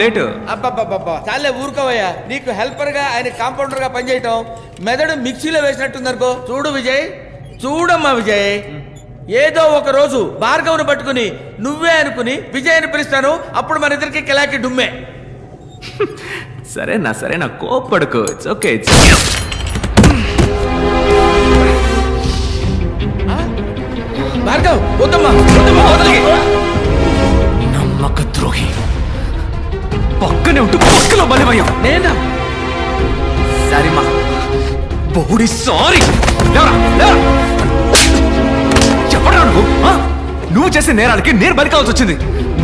Late. అబ్బబ్బబ్బబ్బా. చాలే ఊరుకోవయ్యా. నీకు హెల్పర్గా ఆయన కాంపౌండర్గా పనిచేయటం మెదడు మిక్సీలో వేసినట్టుందనుకో. చూడు విజయ్ చూడమ్మా విజయ్. ఏదో ఒక రోజు భార్గవుని పట్టుకుని నువ్వే అనుకుని విజయ్ అని పిలుస్తాను. అప్పుడు మన ఇద్దరికి కిలాకి డుమ్మే. సరేనా సరేనా కోప్పడుకో. ఇట్స్ ఓకే భార్గవ్ వద్దమ్మా వద్దమ్మా వదలకి. పక్కనే ఉంటూ పక్కలో బలివయ్యా నేనా? బోడి సారీ. లేవరా లేవరా. చెప్పరా నువ్వు? నువ్వు చేసే నేరాలకి నేను బలి కావాల్సి వచ్చింది.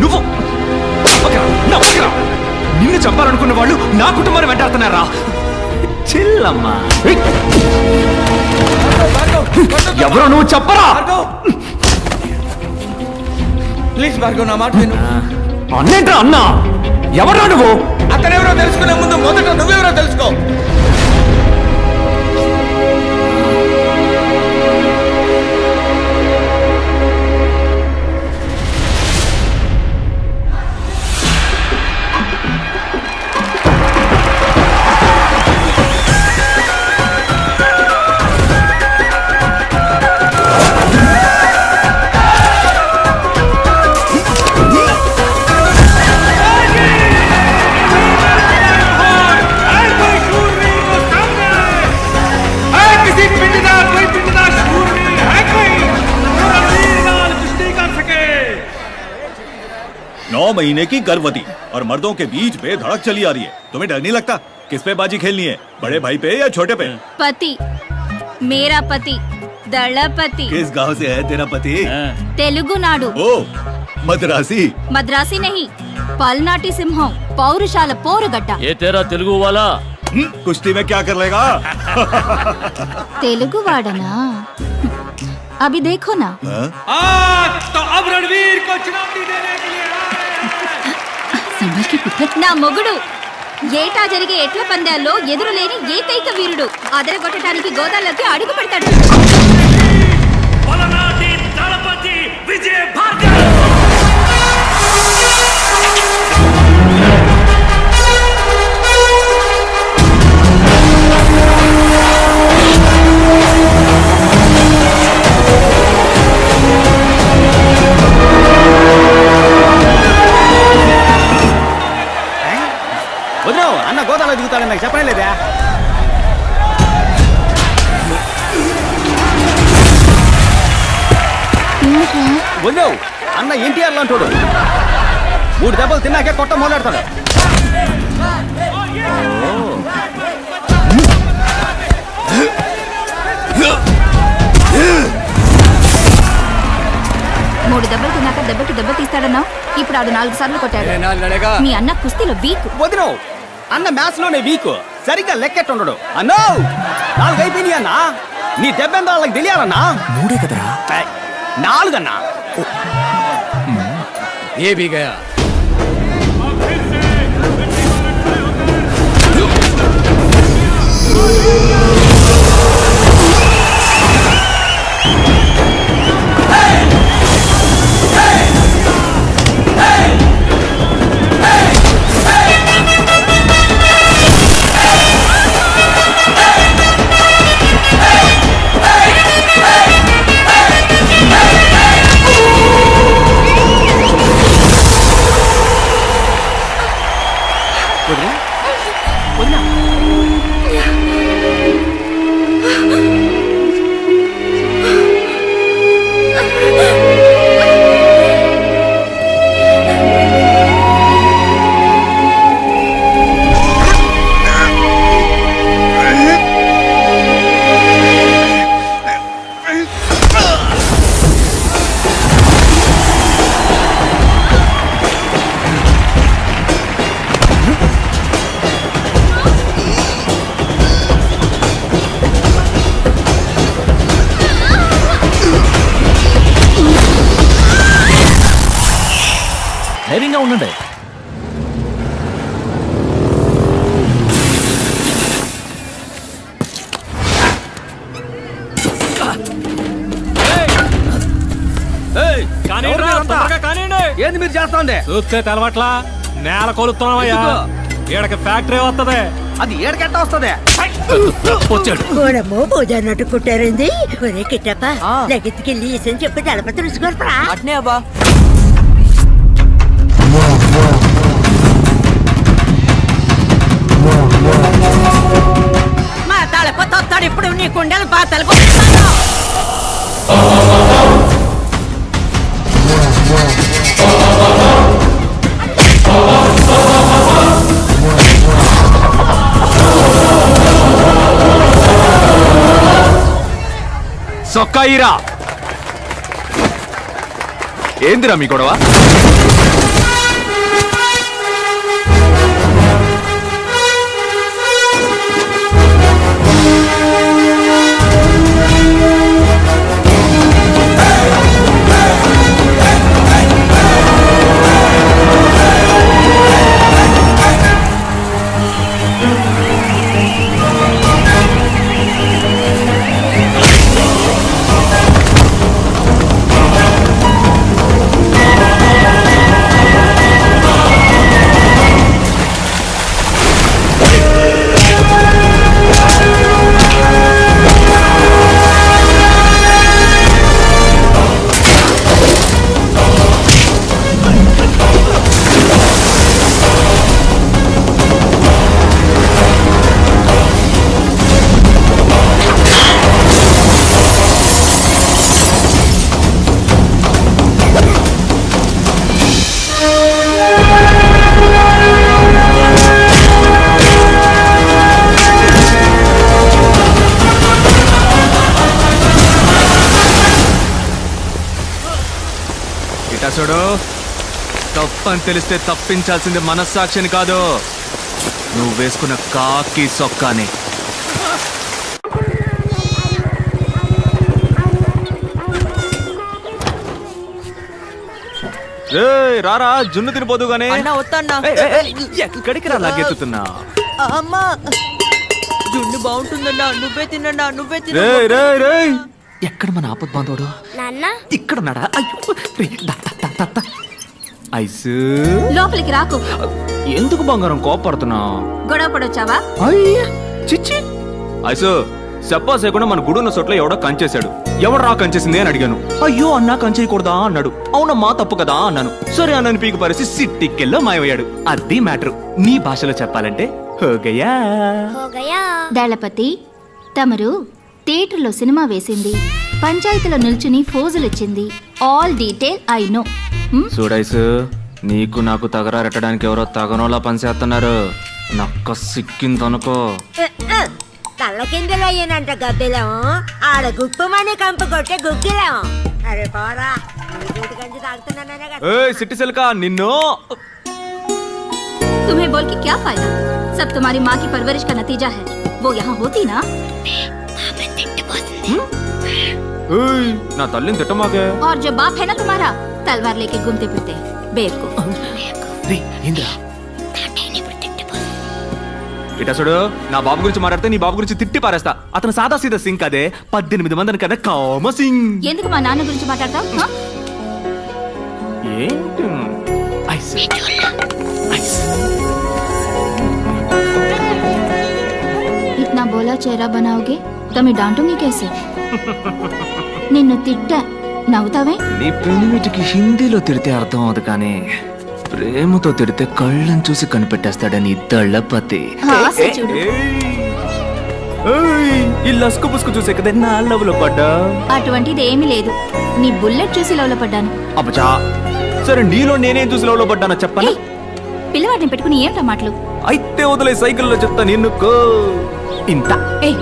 నువ్వు. నిన్ను చంపాలనుకున్న వాళ్ళు నా కుటుంబాన్ని వెంటాడుతున్నారా? చిల్లమ్మా. ఎవరో నువ్వు? చెప్పరా. ప్లీజ్ భార్గవ్ నా మాట విను. అన్నేంట్రా అన్నా. ఎవరా నువ్వు? అతనెవరో తెలుసుకునే ముందు మొదట నువ్వెవరో తెలుసుకో. महीने की गर्भवती और मर्दों के बीच बेधड़क चली आ रही है। तुम्हें डर नहीं लगता? किस पे बाजी खेलनी है? बड़े भाई पे या छोटे पे? पति। मेरा पति। दड़पति किस गाँव से है तेरा पति? हाँ। तेलुगु नाडु। ओ मद्रासी। मद्रासी नहीं पलनाटी सिंह पौरुषाल पोर गड्ढा ये तेरा तेलुगु वाला। हम्म, कुश्ती में क्या कर लेगा? तेलुगु वाडना अभी देखो ना। आ, तो अब रणवीर को चुनौती देने నా మొగుడు. ఏటా జరిగే ఎట్ల పందాల్లో ఎదురులేని ఏకైక వీరుడు. అదరగొట్టడానికి గోదాలకి అడుగు పెడతాడు. దిగుతాడని నాకు చెప్పనే లేదా వదిలేవు అన్న ఎన్టీఆర్ లాంటోడు మూడు దెబ్బలు తిన్నాకే కొట్ట మొదలెడతాడు. మూడు దెబ్బలు తిన్నాక దెబ్బకి దెబ్బ తీస్తాడన్నా ఇప్పుడు ఆడు నాలుగు సార్లు కొట్టాడు. మీ అన్న కుస్తీలో వీక్. వదిలేవు అన్న మ్యాథ్స్ వీక్. సరిగ్గా లెక్కెట్టుండడు. అన్నో! నాలుగు అయిపోయినాయన్నా నీ దెబ్బెంత వాళ్ళకి తెలియాలన్నా. మూడే కదరా? నాలుగన్నా. ఏ బీగయా Yeah. ధైర్యంగా ఉండండి. ఏంది మీరు చేస్తా ఉంది చూస్తే తెలవట్లా నేల కొలుస్తున్నావయ్యా ఈడకి ఫ్యాక్టరీ వస్తదే అది ఏడకెట్ట వస్తుంది? వచ్చాడు. ఓడమ్మో పూజ అన్నట్టు కుట్టారింది? ఒరే కిట్టప్ప లగెత్తుకెళ్ళి ఇసని చెప్పి తలప తెలుసుకోరా? అట్నే అవ్వా. కుండలు పాతలు సొక్కాయిరా. ఏందిరా మీ గొడవ? తప్పని తెలిస్తే తప్పించాల్సింది మనస్సాక్షిని కాదు. నువ్వు వేసుకున్న కాకి సొక్కాని. రారా జున్ను తినిపోదు గానీ. ఎక్కడికి రా లాగెత్తుతున్నా? అమ్మా. జున్ను బాగుంటుందన్నా నువ్వే తినన్నా నువ్వే తిన రేయ్ రేయ్ రేయ్. ఎక్కడ మన ఆపద్ బాంధవుడు ఇక్కడ ఉన్నాడా? అయ్యో. ఐసు. లోపలికి రాకు. ఎందుకు బంగారం కోపడుతున్నావు గొడవ పడొచ్చావా? అయ్యా చిచ్చి. ఐసు చెప్పా చేయకుండా మన గుడున్న చోట్ల ఎవడో కంచేశాడు. ఎవడు రా కంచేసింది అని అడిగాను. అయ్యో అన్నా కంచేయకూడదా అన్నాడు. అవునమ్మా తప్పు కదా అన్నాను. సరే అన్నని పీకు పరిసి సిట్టికెల్లో మాయమయ్యాడు. అది మ్యాటర్. నీ భాషలో చెప్పాలంటే హోగయా దళపతి తమరు థియేటర్లో సినిమా వేసింది. పంచాయతీలో నిల్చుని ఫోజులిచ్చింది. All detail I know. చూడైసు నీకు నాకు తగరారెట్టడానికి ఎవరో తగనోలా పనిచేస్తున్నారు నక్క సిక్కిందనుకో తల్ల కిందలు అయ్యానంట గద్దెలం ఆడ గుప్పమని కంపు కొట్టే గుగ్గిలం అరే పోరా నీ వీటి గంజి తాగుతున్నాననే కదా ఏయ్ సిట్టి సిల్కా నిన్ను तुम्हें बोल के क्या फायदा सब तुम्हारी माँ की परवरिश का नतीजा है वो यहाँ होती ना ఏయ్, నా తల్లిని తిట్టమాకే और जो बाप है ना तुम्हारा तलवार लेके घूमते फिरते बेवकूफ ఇట చూడు నా బాబు గురించి మాట్లాడితే నీ బాబు గురించి తిట్టి పారేస్తా అతను సాదా సీదా సింగ్ అదే పద్దెనిమిది మందిని కదా కామ సింగ్ ఎందుకు మా నాన్న గురించి మాట్లాడతావు हाँ? ఏంటి ఐస్ ఐస్ इतना बोला चेहरा बनाओगे तो मैं डांटूंगी कैसे నిన్ను తిట్టా నవ్వుతావే? నీ పెనిమిటికి హిందీలో తిడితే అర్థం అవదు కానీ ప్రేమతో తిడితే కళ్ళని చూసి కనిపెట్టేస్తాడని దళ్ళపతి ఆశ చూడు. ఈ లస్కు పుస్కు చూసే కదా నా పడ్డా? అటువంటిది ఏమీ లేదు. నీ బుల్లెట్ చూసి లవ్లో పడ్డాను. అబ్బచా సరే నీలో నేనేం చూసి లవ్లో పడ్డానో చెప్పనా? ఏయ్, పిల్లవాడిని పెట్టుకుని ఏంటా మాటలు? అయితే వదిలే సైకిల్లో చెప్తా నిన్నుకో. ఇంత ఏయ్.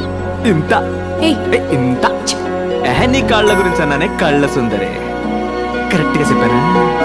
ఇంత ఏయ్. ఏ, ఇంత. నీ కాళ్ళ గురించి అన్నానే కళ్ళ సుందరే. కరెక్ట్గా చెప్పానా?